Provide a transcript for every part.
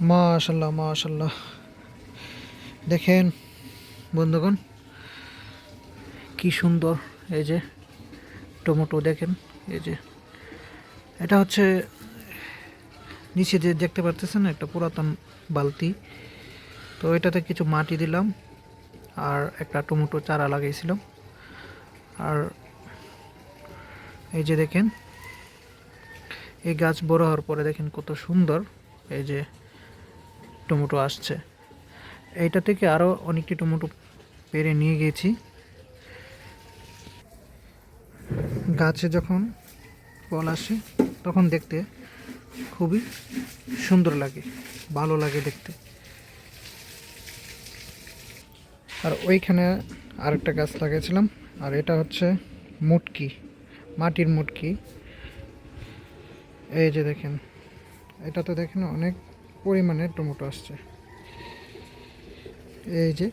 মাশাল্লাহ মাশাল্লাহ। দেখেন বন্ধুগণ, কি সুন্দর এই যে টমেটো দেখেন, এই যে। এটা হচ্ছে নিচে যে দেখতে পারতেছেন একটা পুরাতন বালতি। তো এটাতে কিছু মাটি দিলাম আর একটা টমেটো চারা লাগিয়েছিলাম আর এই যে দেখেন, এই গাছ বড় হওয়ার পরে দেখেন কত সুন্দর, এই যে টমেটো আসছে। এইটা থেকে আরও অনেকটি টমেটো পেরে নিয়ে গেছি। গাছে যখন ফল আসে, তখন দেখতে খুবই সুন্দর লাগে, ভালো লাগে দেখতে। আর ওইখানে আরেকটা গাছ লাগিয়েছিলাম, আর এটা হচ্ছে মুটকি, মাটির মুটকি। এই যে দেখেন এটাতে দেখেন অনেক পরিমাণে টমেটো আসছে। এই যে,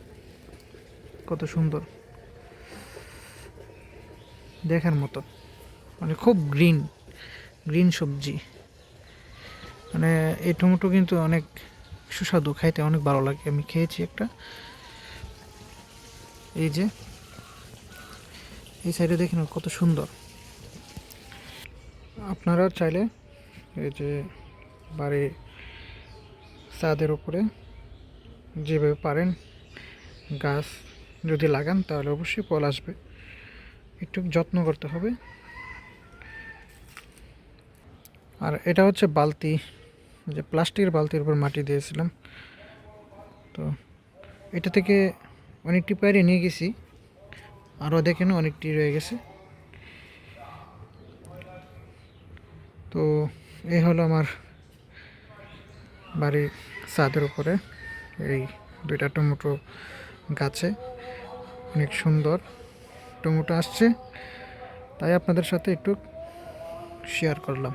কত সুন্দর। দেখার মতো। মানে খুব গ্রিন গ্রিন সবজি। মানে এই টমেটো কিন্তু অনেক সুস্বাদু, খাইতে অনেক ভালো লাগে। আমি খেয়েছি একটা। এই যে, এই সাইডে দেখেন কত সুন্দর। আপনারা চাইলে এই যে, বাড়ির ছাদের উপরে যেভাবে পারেন গাছ যদি লাগান, তাহলে অবশ্যই ফল আসবে। একটু যত্ন করতে হবে। আর এটা হচ্ছে বালতি যে প্লাস্টিকের বালতির উপর মাটি দিয়েছিলাম। তো এটা থেকে অনেকটি পায়রে নিয়ে গেছি, আরও দেখেন অনেকটি রয়ে গেছে। তো এই হলো আমার বাড়ির ছাদের উপরে। এই দুইটা টমেটো গাছে। অনেক সুন্দর টমেটো আসছে। তাই আপনাদের সাথে একটু শেয়ার করলাম।